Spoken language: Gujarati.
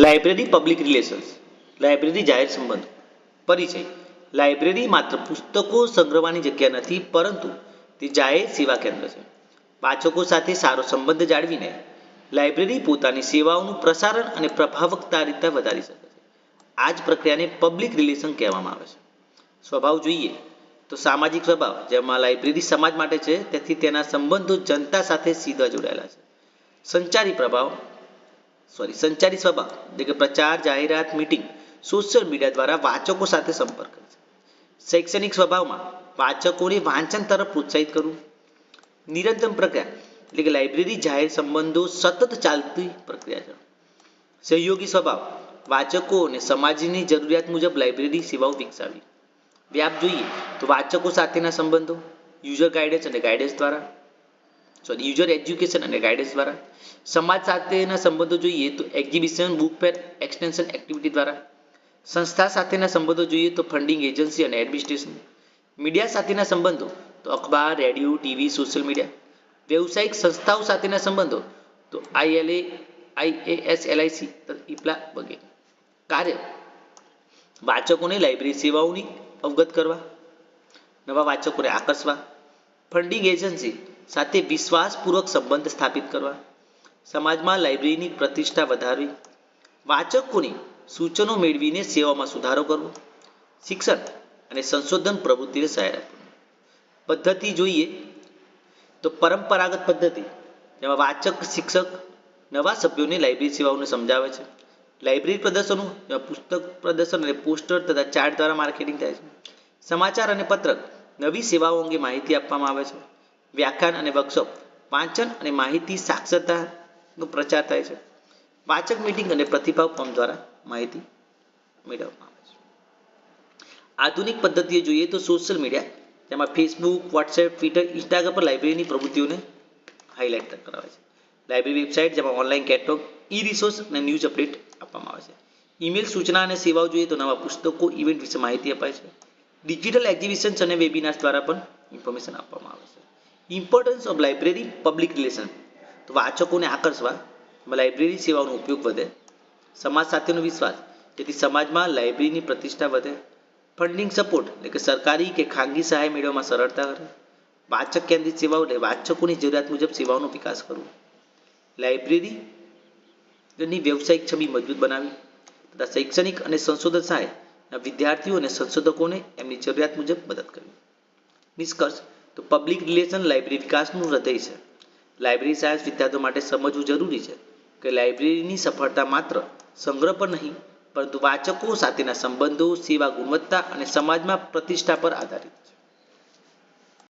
લાઇબ્રેરી પબ્લિક રિલેશન્સ લાઇબ્રેરી જાહેર સંબંધ. પરિચય. લાઇબ્રેરી માત્ર પુસ્તકો સંગ્રહવાની જગ્યા નથી, પરંતુ તે જાહેર સેવા કેન્દ્ર છે. વાચકો સાથે સારો સંબંધ જાળવીને લાઇબ્રેરી પોતાની સેવાઓનું પ્રસારણ અને પ્રભાવકતારિતા વધારી શકે છે. આ જ પ્રક્રિયાને પબ્લિક રિલેશન કહેવામાં આવે છે. સ્વભાવ જોઈએ તો સામાજિક સ્વભાવ, જેમાં લાઇબ્રેરી સમાજ માટે છે, તેથી તેના સંબંધો જનતા સાથે સીધા જોડાયેલા છે. સંચારી પ્રભાવ સોરી સંચારી સ્વભાવ એટલે કે પ્રચાર, જાહેરાત મીટિંગ સોશિયલ મીડિયા દ્વારા વાચકો સાથે સંપર્ક કરશે શૈક્ષણિક સ્વભાવમાં વાચકોને વાંચન તરફ પ્રોત્સાહિત કરવું. નિરંતર પ્રક્રિયા, એટલે કે લાઇબ્રેરી જાહેર સંબંધો સતત ચાલતી પ્રક્રિયા છે. સહયોગી સ્વભાવ વાચકો અને સમાજની જરૂરિયાત મુજબ લાઇબ્રેરી સેવાઓ વિકસાવી. વ્યાપ જોઈએ તો વાચકો સાથેના સંબંધો યુઝર ગાઈડન્સ અને ગાઈડન્સ દ્વારા સોરી યુઝર એજ્યુકેશન અને ગાઈડન્સ દ્વારા સમાજ સાથેના સંબંધો જોઈએ તો exhibition book fair extension activity દ્વારા સંસ્થા સાથેના સંબંધો જોઈએ તો ફંડિંગ એજન્સી અને એડમિનિસ્ટ્રેશન મીડિયા સાથેના સંબંધો તો અખબાર રેડિયો ટીવી સોશિયલ મીડિયા વ્યવસાયિક સંસ્થાઓ સાથેના સંબંધો તો આઈએલએ આઈએએસ એલઆઈસી ઇપ્લા વગેરે કાર્ય વાચકોને લાઇબ્રેરી સેવાઓની અવગત કરવા નવા વાચકોને આકર્ષવા ફંડિંગ એજન્સી સાથે વિશ્વાસપૂર્વક સંબંધ સ્થાપિત કરવા, સમાજમાં લાઇબ્રેરીની પ્રતિષ્ઠા વધારવી, વાચકોની સૂચનો મેળવીને સેવામાં સુધારો કરવો, શિક્ષણ અને સંશોધન પ્રવૃત્તિને સહાય પદ્ધતિ જોઈએ તો પરંપરાગત પદ્ધતિ, જેમાં વાચક, શિક્ષક, નવા સભ્યોને લાઇબ્રેરી સેવાઓને સમજાવે છે. લાઇબ્રેરી પ્રદર્શનો પુસ્તક પ્રદર્શન અને પોસ્ટર તથા ચાર્ટ દ્વારા માર્કેટિંગ થાય છે. સમાચાર અને પત્રક નવી સેવાઓ અંગે માહિતી આપવામાં આવે છે. વ્યાખ્યાન અને વર્કશોપ વાંચન અને માહિતી સાક્ષરતાનો પ્રચાર થાય છે. વાચક મીટિંગ અને પ્રતિભાવ ફોર્મ દ્વારા માહિતી મેળવવામાં આવે છે. આધુનિક પદ્ધતિઓ જોઈએ તો સોશિયલ મીડિયા જેમાં ફેસબુક વોટ્સએપ ટ્વિટર ઇન્સ્ટાગ્રામ પર લાઇબ્રેરીની પ્રવૃત્તિઓને હાઇલાઇટ કરાવે છે. લાઇબ્રેરી વેબસાઇટ જેમાં ઓનલાઈન કેટલોગ ઈ રિસોર્સ અને ન્યૂઝ અપડેટ આપવામાં આવે છે. ઈમેલ સૂચના અને સેવાઓ જોઈએ તો નવા પુસ્તકો ઇવેન્ટ વિશે માહિતી અપાય છે. ડિજિટલ એક્ઝિબિશન્સ અને વેબિનાર્સ દ્વારા પણ ઇન્ફોર્મેશન આપવામાં આવે છે. Importance of library public relation તો વાચકોને આકર્ષવા લાઇબ્રેરી સેવાઓનો ઉપયોગ વધે. સમાજ સાથેનો વિશ્વાસ. જેથી સમાજમાં લાઇબ્રેરીની પ્રતિષ્ઠા વધે. ફંડિંગ સપોર્ટ એટલે કે સરકારી કે ખાનગી સહાય મેળવવામાં સરળતા કરે વાચક કેન્દ્રિત સેવાઓ, એટલે વાચકોની જરૂરિયાત મુજબ સેવાઓનો વિકાસ કરવો. લાઇબ્રેરીની વ્યવસાયિક છબી મજબૂત બનાવી. તથા શૈક્ષણિક અને સંશોધન સહાય વિદ્યાર્થીઓ અને સંશોધકોને એમની જરૂરિયાત મુજબ મદદ કરવી. નિષ્કર્ષ તો પબ્લિક રિલેશન લાઇબ્રેરી વિકાસનું હૃદય છે. લાઇબ્રેરી સાયન્સ વિદ્યાર્થીઓ માટે સમજવું જરૂરી છે કે લાઇબ્રેરીની સફળતા માત્ર સંગ્રહ પર નહીં, પરંતુ વાચકો સાથેના સંબંધો, સેવા ગુણવત્તા અને સમાજમાં પ્રતિષ્ઠા પર આધારિત છે.